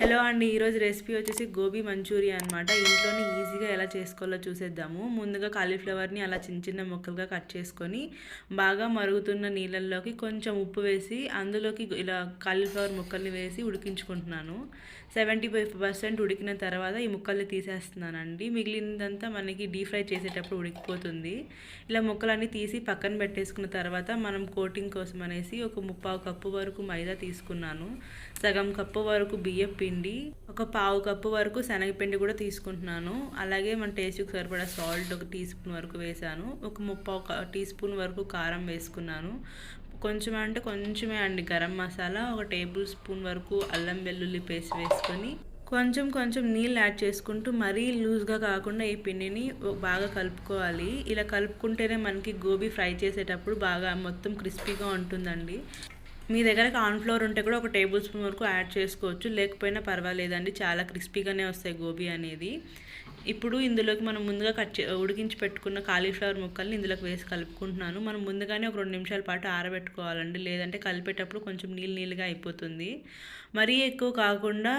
Hello అండి ఈరోజు recipe వచ్చేసి గోబీ మంచూరియా అనమాట ఇంట్లోనే ఈజీగా ఎలా చేసుకోవాలో చూసేద్దాము. ముందుగా కాలీఫ్లవర్ని అలా చిన్న చిన్న ముక్కలుగా కట్ చేసుకొని బాగా మరుగుతున్న నీళ్ళల్లోకి కొంచెం ఉప్పు వేసి అందులోకి ఇలా కాలీఫ్లవర్ ముక్కల్ని వేసి ఉడికించుకుంటున్నాను. సెవెంటీ ఫైవ్ పర్సెంట్ ఉడికిన తర్వాత ఈ ముక్కల్ని తీసేస్తున్నానండి. మిగిలినదంతా మనకి డీప్ ఫ్రై చేసేటప్పుడు ఉడికిపోతుంది. ఇలా ముక్కలన్నీ తీసి పక్కన పెట్టేసుకున్న తర్వాత మనం కోటింగ్ కోసం అనేసి ఒక ముప్పావు కప్పు వరకు మైదా తీసుకున్నాను. సగం కప్పు వరకు బియ్యం పిండి ఒక పావు కప్పు వరకు శనగపిండి కూడా తీసుకుంటున్నాను. అలాగే మన టేస్ట్కి సరిపడా సాల్ట్ ఒక టీ స్పూన్ వరకు వేసాను ఒక ముప్పావు టీ స్పూన్ వరకు కారం వేసుకున్నాను. కొంచెం అంటే కొంచెమే అండి. గరం మసాలా ఒక టేబుల్ స్పూన్ వరకు అల్లం వెల్లుల్లి పేస్ట్ వేసుకొని కొంచెం కొంచెం నీళ్ళు యాడ్ చేసుకుంటూ మరీ లూజ్గా కాకుండా ఈ పిండిని బాగా కలుపుకోవాలి. ఇలా కలుపుకుంటేనే మనకి గోబీ ఫ్రై చేసేటప్పుడు బాగా మొత్తం క్రిస్పీగా ఉంటుందండి. మీ దగ్గర కార్న్ఫ్లోర్ ఉంటే కూడా ఒక టేబుల్ స్పూన్ వరకు యాడ్ చేసుకోవచ్చు. లేకపోయినా పర్వాలేదండి. చాలా క్రిస్పీగానే వస్తాయి గోబీ అనేది. ఇప్పుడు ఇందులోకి మనం ముందుగా కట్ ఉడికించి పెట్టుకున్న కాలీఫ్లవర్ ముక్కల్ని ఇందులోకి వేసి కలుపుకుంటున్నాను. మనం ముందుగానే ఒక రెండు నిమిషాల పాటు ఆరబెట్టుకోవాలండి. లేదంటే కలిపేటప్పుడు కొంచెం నీళ్ళు నీళ్ళుగా అయిపోతుంది. మరీ ఎక్కువ కాకుండా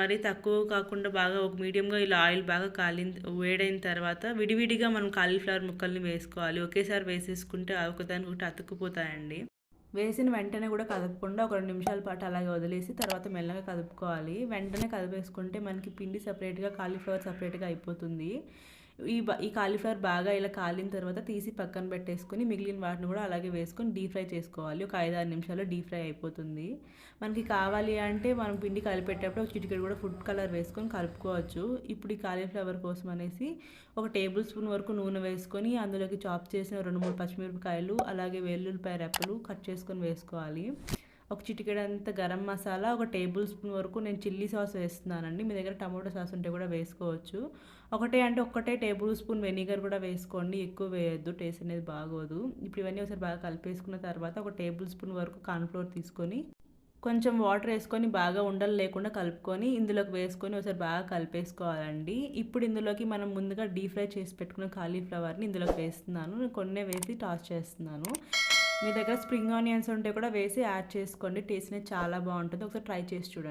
మరీ తక్కువ కాకుండా బాగా ఒక మీడియంగా ఇలా ఆయిల్ బాగా కాలిన వేడైన తర్వాత విడివిడిగా మనం కాలీఫ్లవర్ ముక్కల్ని వేసుకోవాలి. ఒకేసారి వేసేసుకుంటే ఒకదానికి ఒకటి అతుక్కుపోతాయండి. వేసిన వెంటనే కూడా కదపకుండా ఒక రెండు నిమిషాల పాటు అలాగే వదిలేసి తర్వాత మెల్లగా కదుపుకోవాలి. వెంటనే కదిపేసుకుంటే మనకి పిండి సపరేట్గా కాలీఫ్లవర్ సపరేట్గా అయిపోతుంది. ఈ ఈ కాలీఫ్లవర్ బాగా ఇలా కాలిన తర్వాత తీసి పక్కన పెట్టేసుకొని మిగిలిన వాటిని కూడా అలాగే వేసుకొని డీప్ ఫ్రై చేసుకోవాలి. ఒక ఐదు ఆరు నిమిషాల్లో డీప్ ఫ్రై అయిపోతుంది. మనకి కావాలి అంటే మనం పిండి కలిపేటప్పుడు ఒక చిటికెడు కూడా ఫుడ్ కలర్ వేసుకొని కలుపుకోవచ్చు. ఇప్పుడు ఈ కాలీఫ్లవర్ కోసం అనేసి ఒక టేబుల్ స్పూన్ వరకు నూనె వేసుకొని అందులోకి చాప్ చేసిన రెండు మూడు పచ్చిమిరపకాయలు అలాగే వెల్లుల్లిపాయ రెప్పలు కట్ చేసుకొని వేసుకోవాలి. ఒక చిటికెడంత గరం మసాలా ఒక టేబుల్ స్పూన్ వరకు నేను చిల్లీ సాస్ వేస్తున్నానండి. మీ దగ్గర టమాటో సాస్ ఉంటే కూడా వేసుకోవచ్చు. ఒకటే అంటే ఒక్కటే టేబుల్ స్పూన్ వెనిగర్ కూడా వేసుకోండి. ఎక్కువ వేయొద్దు టేస్ట్ అనేది బాగోదు. ఇప్పుడు ఇవన్నీ ఒకసారి బాగా కలిపేసుకున్న తర్వాత ఒక టేబుల్ స్పూన్ వరకు కార్న్ఫ్లోర్ తీసుకొని కొంచెం వాటర్ వేసుకొని బాగా ఉండలు లేకుండా కలుపుకొని ఇందులోకి వేసుకొని ఒకసారి బాగా కలిపేసుకోవాలండి. ఇప్పుడు ఇందులోకి మనం ముందుగా డీప్ ఫ్రై చేసి పెట్టుకున్న కాలీఫ్లవర్ని ఇందులోకి వేస్తున్నాను. కొన్నే వేసి టాస్ చేస్తున్నాను. మీ దగ్గర స్ప్రింగ్ ఆనియన్స్ ఉంటే కూడా వేసి యాడ్ చేసుకోండి. టేస్ట్ అనేది చాలా బాగుంటుంది. ఒకసారి ట్రై చేసి చూడండి.